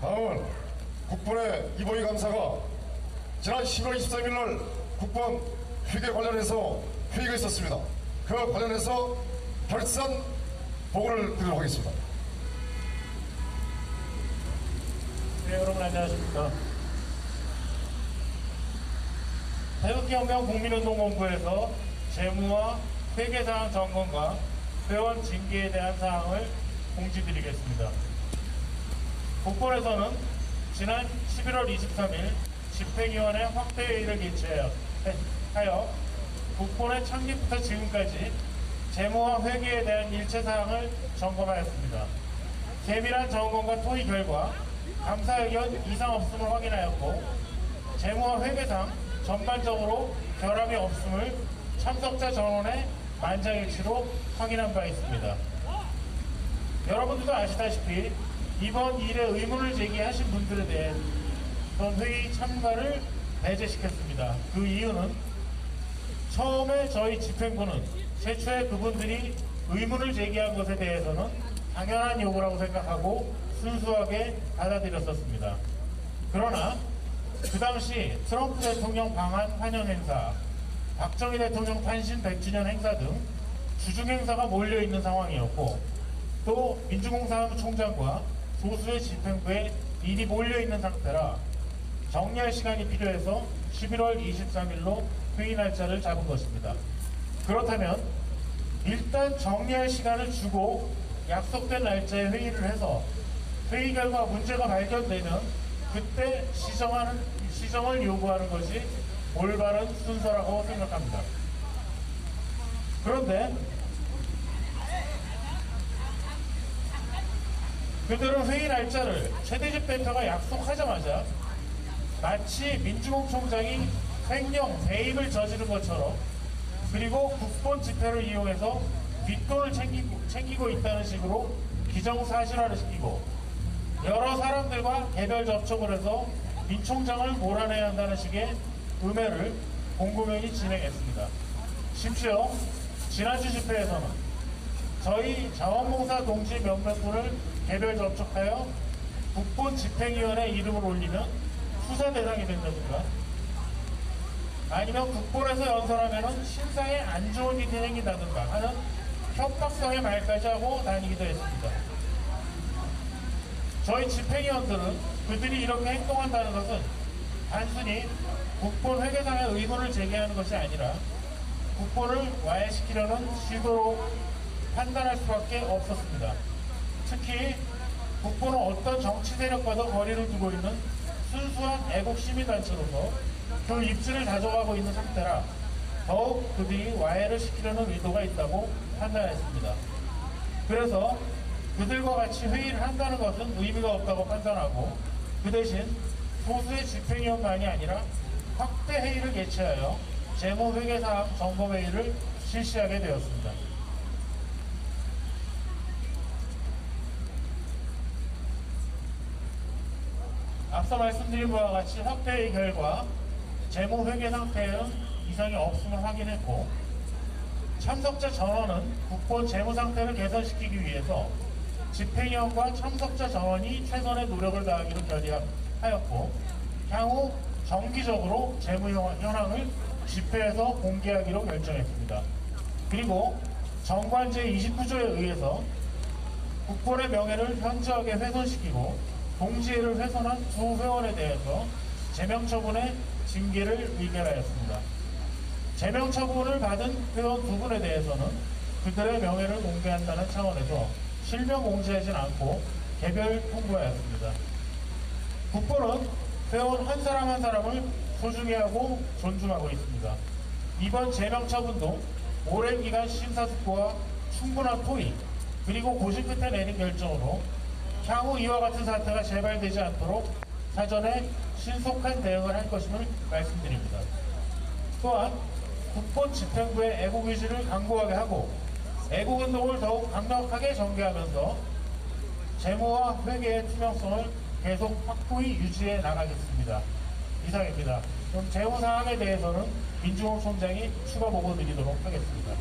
다음은 국본의 이보희 감사가 지난 10월 23일 날 국본 회계 관련해서 회의가 있었습니다. 그 관련해서 결산 보고를 드리도록 하겠습니다. 네, 여러분 안녕하십니까. 태극기혁명 국민운동본부에서 재무와 회계사항 점검과 회원 징계에 대한 사항을 공지드리겠습니다. 국본에서는 지난 11월 23일 집행위원회 확대회의를 개최하여 국본의 창립부터 지금까지 재무와 회계에 대한 일체 사항을 점검하였습니다. 세밀한 점검과 토의 결과 감사 의견 이상 없음을 확인하였고 재무와 회계상 전반적으로 결함이 없음을 참석자 전원의 만장일치로 확인한 바 있습니다. 여러분들도 아시다시피 이번 일에 의문을 제기하신 분들에 대한 회의 참가를 배제시켰습니다. 그 이유는 처음에 저희 집행부는 최초에 그분들이 의문을 제기한 것에 대해서는 당연한 요구라고 생각하고 순수하게 받아들였었습니다. 그러나 그 당시 트럼프 대통령 방한 환영 행사, 박정희 대통령 탄신 100주년 행사 등 주중 행사가 몰려 있는 상황이었고 또 민주공사무 총장과 소수의 집행부에 일이 몰려 있는 상태라 정리할 시간이 필요해서 11월 23일로 회의 날짜를 잡은 것입니다. 그렇다면 일단 정리할 시간을 주고 약속된 날짜에 회의를 해서 회의 결과 문제가 발견되면 그때 시정하는, 시정을 요구하는 것이 올바른 순서라고 생각합니다. 그런데 그들은 회의 날짜를 최대집 대표가 약속하자마자 마치 민주공 총장이 횡령, 배임을 저지른 것처럼 그리고 국본 집회를 이용해서 뒷돈을 챙기고, 챙기고 있다는 식으로 기정사실화를 시키고 여러 사람들과 개별 접촉을 해서 민 총장을 몰아내야 한다는 식의 음해를 공공연히 진행했습니다. 심지어 지난주 집회에서는 저희 자원봉사 동지 몇몇 분을 개별 접촉하여 국본 집행위원회 이름을 올리면 수사 대상이 된다든가 아니면 국본에서 연설하면 신상에 안 좋은 일이 생긴다든가 하는 협박성의 말까지 하고 다니기도 했습니다. 저희 집행위원들은 그들이 이렇게 행동한다는 것은 단순히 국본 회계상의 의문을 제기하는 것이 아니라 국본을 와해시키려는 시도로 판단할 수밖에 없었습니다. 특히 국본은 어떤 정치 세력과도 거리를 두고 있는 순수한 애국 시민단체로서 그 입지를 다져가고 있는 상태라 더욱 그들이 와해를 시키려는 의도가 있다고 판단했습니다. 그래서 그들과 같이 회의를 한다는 것은 의미가 없다고 판단하고 그 대신 소수의 집행위원만이 아니라 확대 회의를 개최하여 재무회계사항 점검회의를 실시하게 되었습니다. 앞서 말씀드린 바와 같이 확대의 결과 재무 회계 상태에는 이상이 없음을 확인했고 참석자 전원은 국본 재무 상태를 개선시키기 위해서 집행위원과 참석자 전원이 최선의 노력을 다하기로 결의하였고 향후 정기적으로 재무 현황을 집회에서 공개하기로 결정했습니다. 그리고 정관 제29조에 의해서 국본의 명예를 현저하게 훼손시키고 동지애를 훼손한 두 회원에 대해서 제명 처분의 징계를 의결하였습니다. 제명 처분을 받은 회원 두 분에 대해서는 그들의 명예를 공개한다는 차원에서 실명 공지하진 않고 개별 통보하였습니다. 국보는 회원 한 사람 한 사람을 소중히 하고 존중하고 있습니다. 이번 제명 처분도 오랜 기간 심사숙고와 충분한 토의 그리고 고심 끝에 내린 결정으로 향후 이와 같은 사태가 재발되지 않도록 사전에 신속한 대응을 할 것임을 말씀드립니다. 또한 국본 집행부의 애국 의지를 강고하게 하고 애국 운동을 더욱 강력하게 전개하면서 재무와 회계의 투명성을 계속 확고히 유지해 나가겠습니다. 이상입니다. 그럼 재무 사항에 대해서는 민주공 총장이 추가 보고 드리도록 하겠습니다.